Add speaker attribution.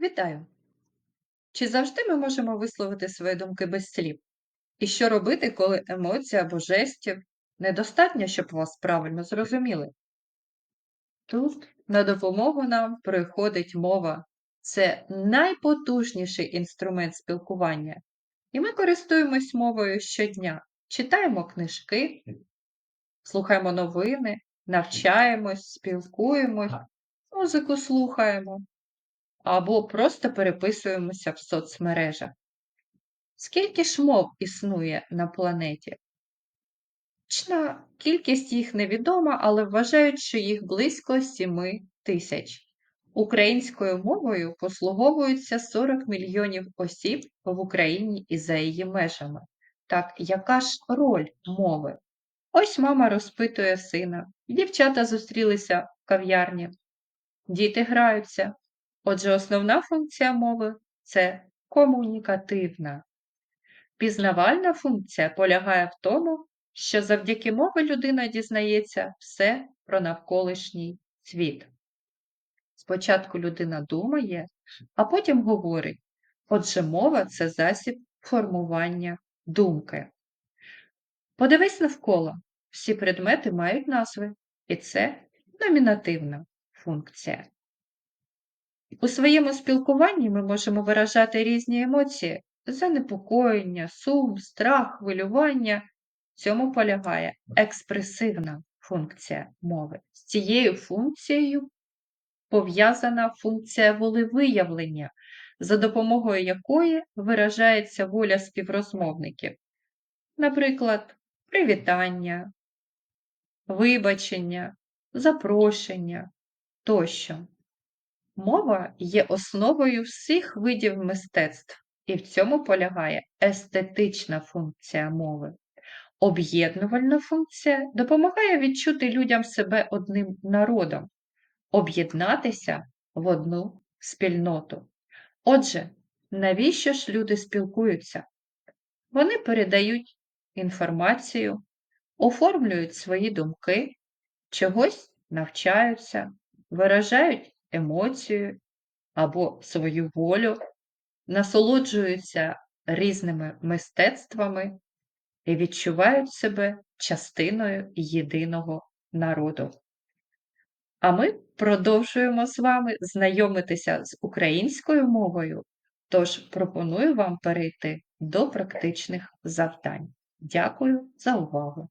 Speaker 1: Вітаю! Чи завжди ми можемо висловити свої думки без слів? І що робити, коли емоцій або жестів недостатньо, щоб вас правильно зрозуміли? Тут на допомогу нам приходить мова. Це найпотужніший інструмент спілкування. І ми користуємось мовою щодня. Читаємо книжки, слухаємо новини, навчаємось, спілкуємось, музику слухаємо або просто переписуємося в соцмережах. Скільки ж мов існує на планеті? Точна кількість їх невідома, але вважають, що їх близько 7 тисяч. Українською мовою послуговуються 40 мільйонів осіб в Україні і за її межами. Так, яка ж роль мови? Ось мама розпитує сина, дівчата зустрілися в кав'ярні, діти граються. Отже, основна функція мови це комунікативна. Пізнавальна функція полягає в тому, що завдяки мові людина дізнається все про навколишній світ. Спочатку людина думає, а потім говорить. Отже, мова це засіб формування думки. Подивись навколо. Всі предмети мають назви, і це номінативна функція. У своєму спілкуванні ми можемо виражати різні емоції занепокоєння, сум, страх, хвилювання. В цьому полягає експресивна функція мови. З цією функцією пов'язана функція волевиявлення, за допомогою якої виражається воля співрозмовників. Наприклад, привітання, вибачення, запрошення тощо. Мова є основою всіх видів мистецтв, і в цьому полягає естетична функція мови. Об'єднувальна функція допомагає відчути людям себе одним народом, об'єднатися в одну спільноту. Отже, навіщо ж люди спілкуються? Вони передають інформацію, оформлюють свої думки, чогось навчаються, виражають емоцію або свою волю, насолоджуються різними мистецтвами і відчувають себе частиною єдиного народу. А ми продовжуємо з вами знайомитися з українською мовою, тож пропоную вам перейти до практичних завдань. Дякую за увагу!